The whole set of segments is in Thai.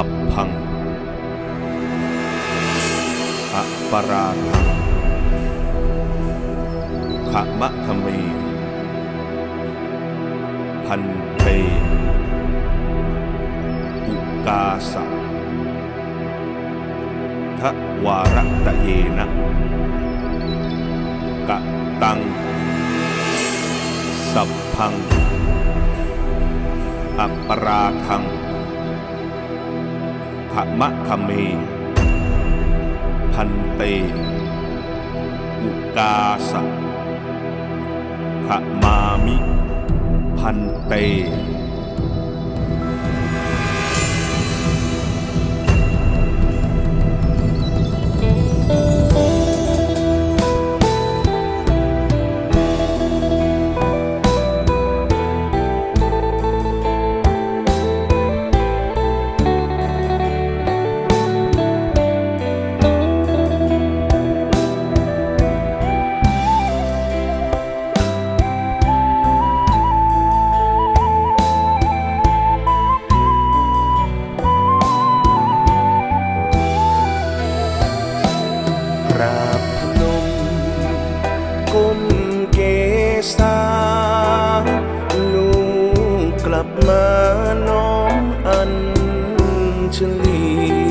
สับพังอะปราทังขะมะทเม พันเตอุกาสะทะวารตะเยนะกะตัง สับพัง อัปราทังะมะคเม พันเต อุกาสะขมามิ พันเต มาน้อมอันเฉลี่ย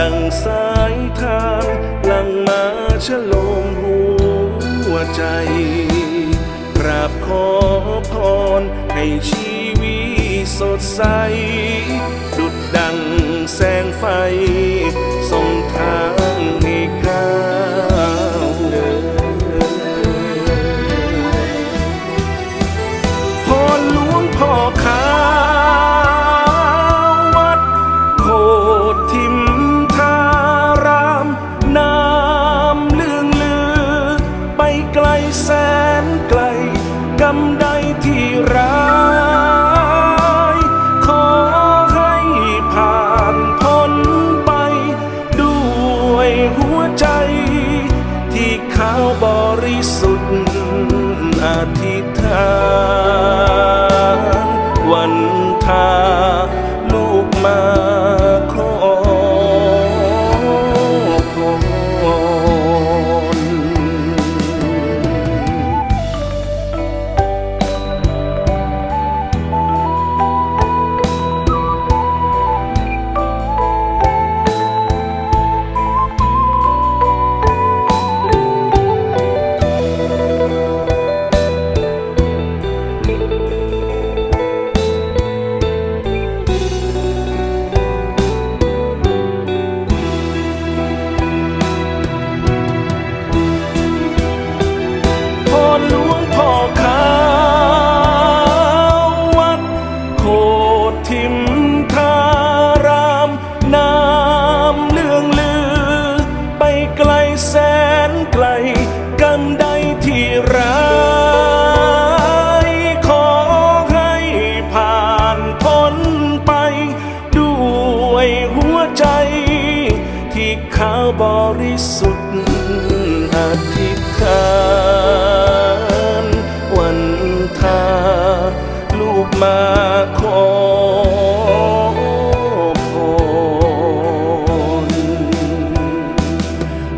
ดังสายทานลังมาชะลมหัวใจกราบขอพรให้ชีวิตสดใส ดุดดังแสงไฟส่งทาง ใจ ที่ขาวบริสุทธิ์อธิษฐานวันทาลูกมา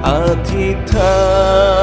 อ